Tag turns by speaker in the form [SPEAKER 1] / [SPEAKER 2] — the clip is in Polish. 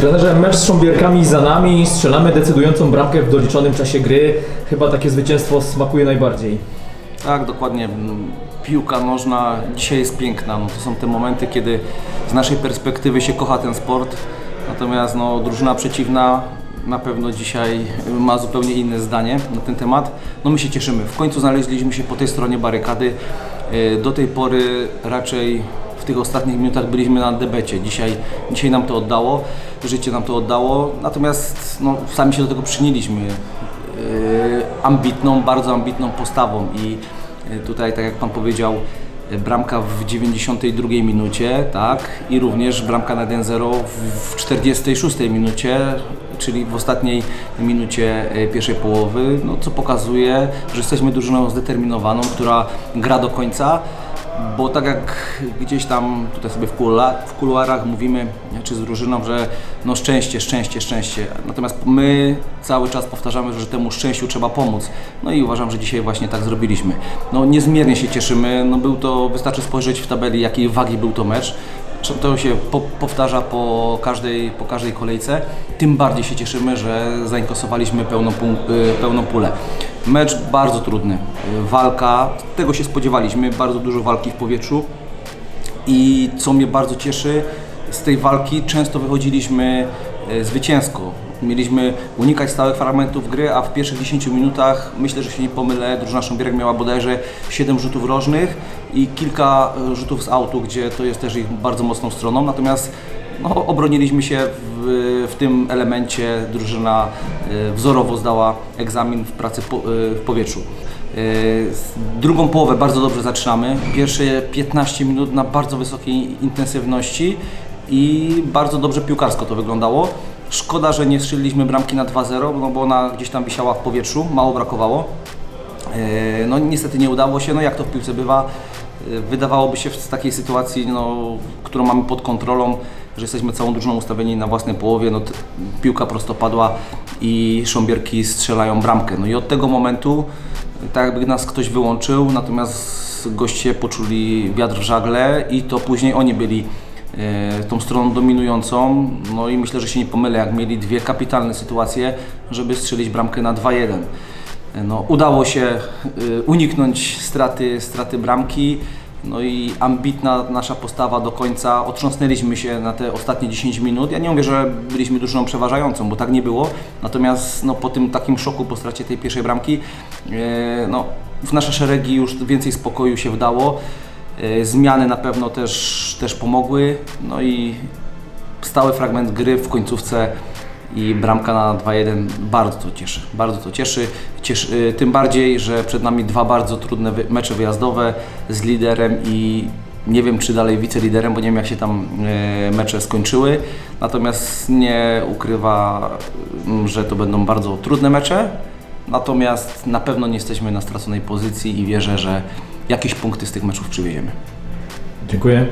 [SPEAKER 1] Trenerze, mecz z Sząbierkami za nami, strzelamy decydującą bramkę w doliczonym czasie gry. Chyba takie zwycięstwo smakuje najbardziej.
[SPEAKER 2] Tak, dokładnie. Piłka nożna dzisiaj jest piękna. No, to są te momenty, kiedy z naszej perspektywy się kocha ten sport. Natomiast no, drużyna przeciwna na pewno dzisiaj ma zupełnie inne zdanie na ten temat. No my się cieszymy. W końcu znaleźliśmy się po tej stronie barykady. E, Do tej pory raczej tych ostatnich minutach byliśmy na debecie. Dzisiaj, dzisiaj nam to oddało, życie nam to oddało. Natomiast no, sami się do tego przyniliśmy. e, ambitną, bardzo ambitną postawą i e, tutaj, tak jak Pan powiedział, bramka w 92 minucie, tak, i również bramka na 1-0 w- w 46 minucie, czyli w ostatniej minucie e, pierwszej połowy, no, co pokazuje, że jesteśmy drużyną zdeterminowaną, która gra do końca, bo tak jak gdzieś tam tutaj sobie w, kula, w kuluarach mówimy, czy z drużyną, że no szczęście, szczęście, szczęście. Natomiast my cały czas powtarzamy, że temu szczęściu trzeba pomóc. No i uważam, że dzisiaj właśnie tak zrobiliśmy. No niezmiernie się cieszymy. No był to, wystarczy spojrzeć w tabeli, jakiej wagi był to mecz. To się po, powtarza po każdej, po każdej kolejce. Tym bardziej się cieszymy, że zainkasowaliśmy pełną, y, pełną pulę. Mecz bardzo trudny. Walka, tego się spodziewaliśmy, bardzo dużo walki w powietrzu. I co mnie bardzo cieszy, z tej walki często wychodziliśmy e, zwycięsko. Mieliśmy unikać stałych fragmentów gry, a w pierwszych 10 minutach, myślę, że się nie pomylę, drużyna Sząbierek miała bodajże 7 rzutów rożnych i kilka e, rzutów z autu, gdzie to jest też ich bardzo mocną stroną. Natomiast no, obroniliśmy się w, w tym elemencie. Drużyna e, wzorowo zdała egzamin w pracy po, e, w powietrzu. Drugą połowę bardzo dobrze zaczynamy. Pierwsze 15 minut na bardzo wysokiej intensywności i bardzo dobrze piłkarsko to wyglądało. Szkoda, że nie strzeliliśmy bramki na 2-0, no bo ona gdzieś tam wisiała w powietrzu, mało brakowało. E, No niestety nie udało się, no jak to w piłce bywa, e, wydawałoby się w takiej sytuacji, no, którą mamy pod kontrolą, że jesteśmy całą drużyną ustawieni na własnej połowie, no, piłka prosto padła i Sząbierki strzelają bramkę. No i od tego momentu e, tak jakby nas ktoś wyłączył, natomiast goście poczuli wiatr w żagle i to później oni byli tą stroną dominującą. No i myślę, że się nie pomylę, jak mieli dwie kapitalne sytuacje, żeby strzelić bramkę na 2-1. No, udało się y, uniknąć straty, straty bramki. No i ambitna nasza postawa do końca. Otrząsnęliśmy się na te ostatnie 10 minut. Ja nie mówię, że byliśmy drużyną przeważającą, bo tak nie było. Natomiast no, po tym takim szoku, po stracie tej pierwszej bramki, e, no, w nasze szeregi już więcej spokoju się wdało. E, Zmiany na pewno też, też pomogły. No i stały fragment gry w końcówce i bramka na 2-1 bardzo to cieszy. Bardzo to cieszy. cieszy y, tym bardziej, że przed nami dwa bardzo trudne mecze wyjazdowe z liderem i nie wiem czy dalej wiceliderem, bo nie wiem jak się tam y, mecze skończyły. Natomiast nie ukrywa, że to będą bardzo trudne mecze. Natomiast na pewno nie jesteśmy na straconej pozycji i wierzę, że jakieś punkty z tych meczów przywieziemy.
[SPEAKER 1] Dziękuję.